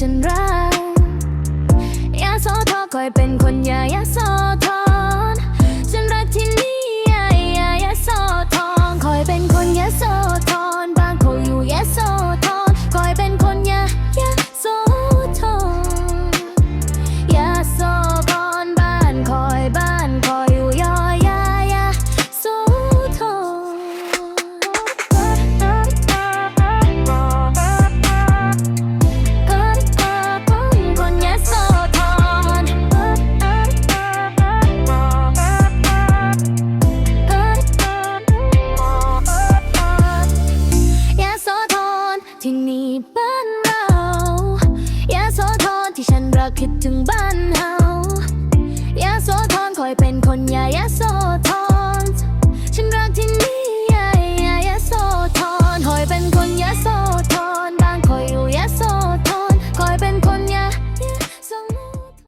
ฉันรักยาโซทอคอยเป็นคนยายาโซทอ ที่นี่บ้านเราอย่าโสธรที่ฉันรักคิดถึงบ้านเฮาอย่าโสธรคอยเป็นคนอย่าอย่าโส